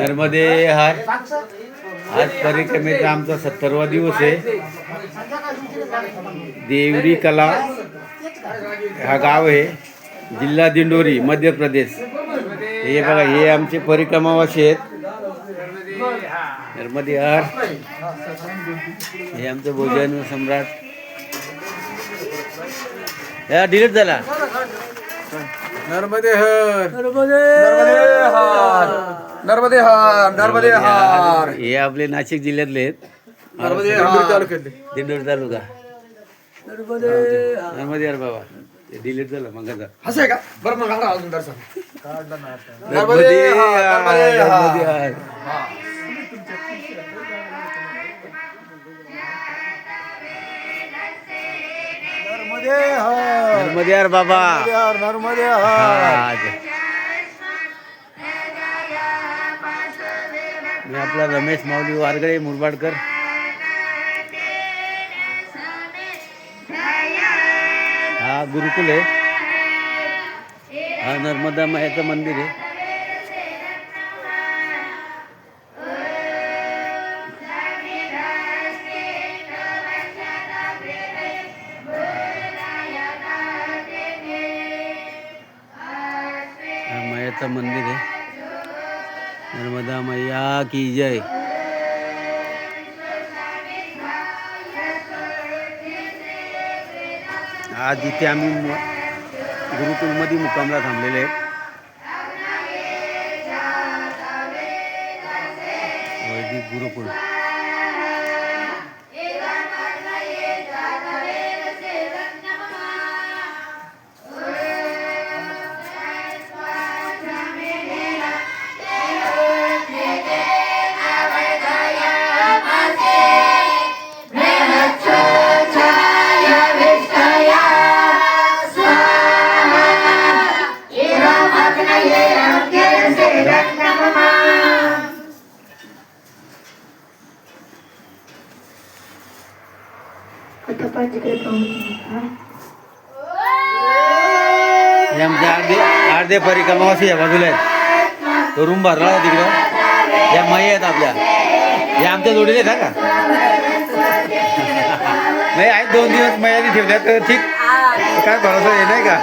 नर्मदे हार आज परिक्रमेचा आमचा सत्तरवा दिवस आहे. देवरी कला हा गाव आहे. जिल्हा दिंडोरी मध्य प्रदेश. हे बघा हे आमचे परिक्रमावासी आहेत. नर्मदे हार हे आमचं भोजन सम्राट. या डिलीट झाला. नर्मदे हर. नर्मदे हार. नर्मदे हार नर्मदे हार. हे आपले नाशिक जिल्ह्यातले आहेत. नर्मदे हार. तालुक्यातले. दिंडोरी तालुका. नर्मदे हार. बाबा. ते डिलीट झालं मग असं आहे का? बरं मग हारा अजून दर्शन. नर्मदे हार, नर्मदे हार, हार. नर्मदे हार. नर्मदे हार नर्मदे हार बाबा नर्मदे हा. मी आपला रमेश माऊली वारगळे मुरबाडकर. हा गुरुकुल आहे. हा नर्मदा मायाचं मंदिर आहे. हा मायाचं मंदिर आहे. नर्मदा मैया की जय आज इथे आम्ही मु- गुरुकुलमध्ये मुक्कामला थांबलेले आहेत वैदिक गुरुकुल आता पाचकडे पाहून हे? अर्धे अर्धे परिक्रमावासी या बाजूला आहेत. तो रूम भरला आहे तिकडं. या माई आहेत आपल्या. या आमच्या जोडीने आहेत का? नाही आहेत दोन दिवस मयाने ठेवल्या तर ठीक. काय भरोसा हे नाही का?